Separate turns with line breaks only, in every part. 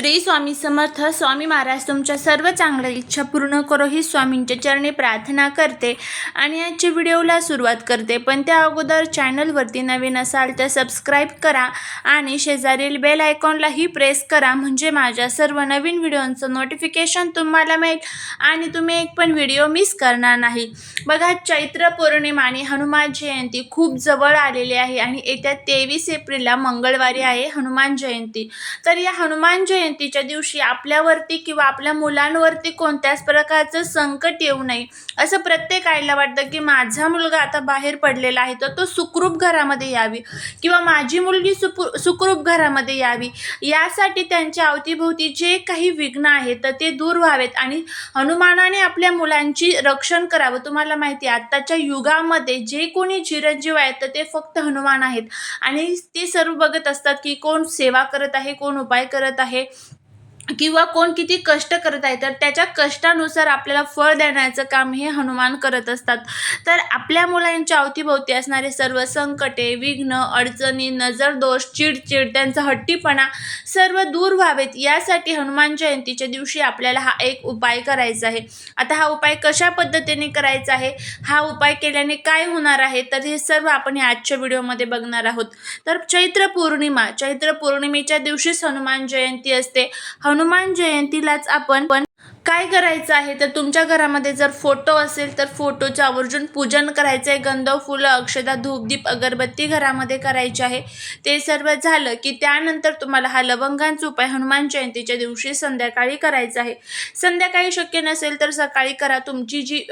श्री स्वामी समर्थ स्वामी महाराज तुमच्या सर्व चांगल्या इच्छा पूर्ण करो ही स्वामींच्या चरणी प्रार्थना करते आणि आजच्या व्हिडिओला सुरुवात करते. पण त्या अगोदर चॅनलवरती नवीन असाल तर सबस्क्राईब करा आणि शेजारील बेल आयकॉनलाही प्रेस करा म्हणजे माझ्या सर्व नवीन व्हिडिओंचं नोटिफिकेशन तुम्हाला मिळेल आणि तुम्ही एक पण व्हिडिओ मिस करणार नाही. बघा चैत्र पौर्णिमा आणि हनुमान जयंती खूप जवळ आलेली आहे आणि येत्या तेवीस एप्रिलला मंगळवारी आहे हनुमान जयंती. तर या हनुमान जयंती जयंतीच्या दिवशी आपल्यावरती किंवा आपल्या मुलांवरती कोणत्याच प्रकारचं संकट येऊ नये. असं प्रत्येक आईला वाटतं की माझा मुलगा आता बाहेर पडलेला आहे तर तो सुखरूप घरामध्ये यावी किंवा माझी मुलगी सुपू सुखरूप घरामध्ये यावी. यासाठी त्यांच्या अवतीभोवती जे काही विघ्न आहेत तर ते दूर व्हावेत आणि हनुमानाने आपल्या मुलांची रक्षण करावं. तुम्हाला माहिती आहे आत्ताच्या युगामध्ये जे कोणी चिरंजीव आहेत तर ते फक्त हनुमान आहेत. आणि ते सर्व बघत असतात की कोण सेवा करत आहे कोण उपाय करत आहे. किंवा कोण किती कष्ट करत आहे तर त्याच्या कष्टानुसार आपल्याला फळ देण्याचं काम हे हनुमान करत असतात. तर आपल्या मुलांच्या अवतीभोवती असणारे सर्व संकटे विघ्न अडचणी नजर दोष चिडचिड त्यांचा हट्टीपणा सर्व दूर व्हावेत. यासाठी हनुमान जयंतीच्या दिवशी आपल्याला हा एक उपाय करायचा आहे. आता हा उपाय कशा पद्धतीने करायचा आहे? हा उपाय केल्याने काय होणार आहे? तर हे सर्व आपण या आजच्या व्हिडिओमध्ये बघणार आहोत. तर चैत्र पौर्णिमा चैत्र पौर्णिमेच्या दिवशीच हनुमान जयंती असते. हनुमान हनुमान जयंतीलाच आपण पण काय करायचं आहे? तर तुमच्या घरामध्ये जर फोटो असेल तर फोटोचं आवर्जून पूजन करायचं आहे गंध फुलं अक्षदा धूपदीप अगरबत्ती घरामध्ये करायची आहे. ते सर्व झालं की त्यानंतर तुम्हाला हा लवंगांचा उपाय हनुमान जयंतीच्या दिवशी संध्याकाळी करायचा आहे. संध्याकाळी शक्य नसेल तर सकाळी करा. तुमची जी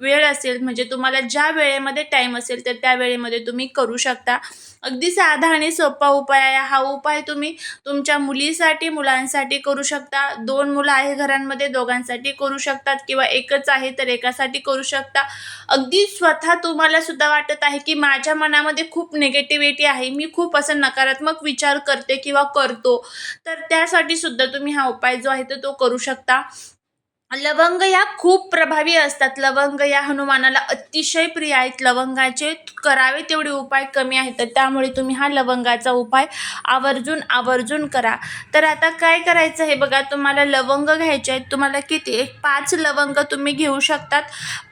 वेळ असेल म्हणजे तुम्हाला ज्या वेळेमध्ये टाईम असेल तर त्या वेळेमध्ये तुम्ही करू शकता. अगदी साधा आणि सोपा उपाय आहे. हा उपाय तुम्ही तुमच्या मुलीसाठी मुलांसाठी करू शकता. दोन मुलं आहे घरांमध्ये दोघांसाठी करू शकतात किंवा एकच आहे तर एकासाठी करू शकता. अगदी स्वतः तुम्हाला सुद्धा वाटत आहे की माझ्या मनामध्ये खूप निगेटिव्हिटी आहे. मी खूप असं नकारात्मक विचार करते किंवा करतो. तर त्यासाठी सुद्धा तुम्ही हा उपाय जो आहे तो करू शकता. लवंग या खूप प्रभावी असतात. लवंग या हनुमानाला अतिशय प्रिय आहेत. लवंगाचे करावे तेवढे उपाय कमी आहेत. तर त्यामुळे तुम्ही हा लवंगाचा उपाय आवर्जून आवर्जून करा. तर आता काय करायचं हे बघा तुम्हाला लवंग घ्यायचे आहेत. तुम्हाला किती? एक पाच लवंग तुम्ही घेऊ शकतात.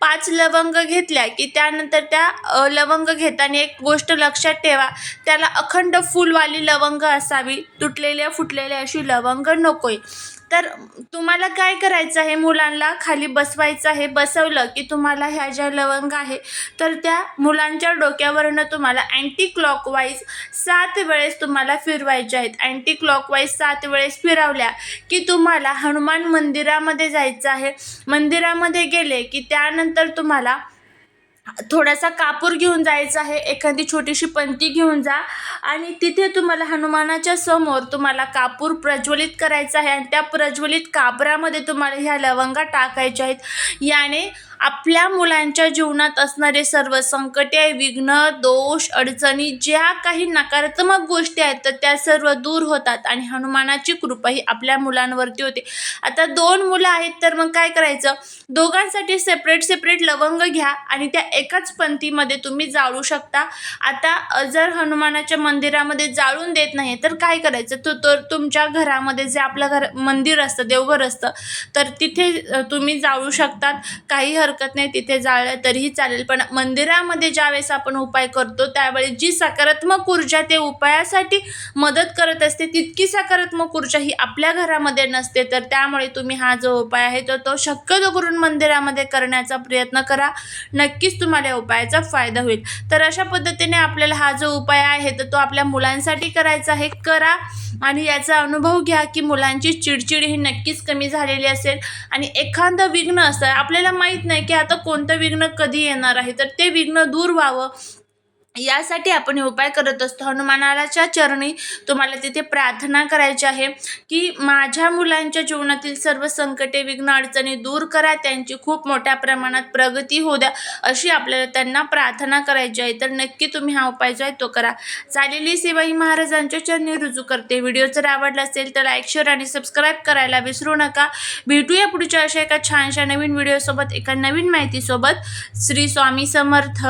पाच लवंग घेतल्या की त्यानंतर त्या लवंग घेताना एक गोष्ट लक्षात ठेवा. त्याला अखंड फुलवाली लवंग असावी. तुटलेल्या फुटलेल्या अशी लवंग नकोय. तर तुम्हाला काय करायचं आहे? मुलांना खाली बसवायचं आहे. बसवलं की तुम्हाला ह्या ज्या लवंग आहे तर त्या मुलांच्या डोक्यावरनं तुम्हाला अँटी क्लॉकवाईज सात वेळेस तुम्हाला फिरवायच्या आहेत. अँटी क्लॉकवाईज सात वेळेस फिरवल्या की तुम्हाला हनुमान मंदिरामध्ये जायचं आहे. मंदिरामध्ये गेले की त्यानंतर तुम्हाला थोडासा कापूर घेऊन जायचा आहे. एखादी छोटीशी पंती घेऊन जा. आणि तिथे तुम्हाला हनुमानाच्या समोर तुम्हाला कापूर प्रज्वलित करायचा आहे आणि त्या प्रज्वलित कापरामध्ये तुम्हाला ह्या लवंगा टाकायच्या आहेत. याने आपल्या मुलांच्या जीवनात असणारे सर्व संकटे विघ्न दोष अडचणी ज्या काही नकारात्मक गोष्टी आहेत तर त्या सर्व दूर होतात आणि हनुमानाची कृपा ही आपल्या मुलांवरती होते. आता दोन मुलं आहेत तर मग काय करायचं? दोघांसाठी सेपरेट सेपरेट लवंग घ्या आणि त्या एकाच पंथीमध्ये तुम्ही जाळू शकता. आता जर हनुमानाच्या मंदिरामध्ये जाळून देत नाही तर काय करायचं? तो तर तुमच्या घरामध्ये जे आपलं घर मंदिर असतं देवघर असतं तर तिथे तुम्ही जाळू शकतात. काही हरकत हरकत नाही तिथे जाळलं तरीही चालेल. पण मंदिरामध्ये ज्यावेळेस आपण उपाय करतो त्यावेळेस जी सकारात्मक ऊर्जा ते उपायासाठी मदत करत असते तितकी सकारात्मक ऊर्जा ही आपल्या घरामध्ये नसते. तर त्यामुळे तुम्ही हा जो उपाय आहे तो तो शक्यतो करून मंदिरामध्ये करण्याचा प्रयत्न करा. नक्कीच तुम्हाला या उपायाचा फायदा होईल. तर अशा पद्धतीने आपल्याला हा जो उपाय आहे तर तो आपल्या मुलांसाठी करायचा आहे. करा. आणि याचा अनुभव घ्या की मुलांची चिडचिड ही नक्कीच कमी झालेली असेल. आणि एखादं विघ्न असतं आपल्याला माहीत नाही की आता कोणतं विघ्न कधी येणार आहे तर ते विघ्न दूर व्हावं. यासाठी आपण हे उपाय करत असतो. हनुमानाच्या चरणी तुम्हाला तिथे प्रार्थना करायची आहे की माझ्या मुलांच्या जीवनातील सर्व संकटे विघ्न अडचणी दूर करा. त्यांची खूप मोठ्या प्रमाणात प्रगती होऊ द्या अशी आपल्याला त्यांना प्रार्थना करायची आहे. तर नक्की तुम्ही हा उपाय जो आहे तो करा. चालेली सेवा ही महाराजांच्या चरणी रुजू करते. व्हिडिओ जर आवडला असेल तर लाईक शेअर आणि सबस्क्राईब करायला विसरू नका. भेटूया पुढच्या अशा एका छानशा नवीन व्हिडिओसोबत एका नवीन माहितीसोबत. श्री स्वामी समर्थ.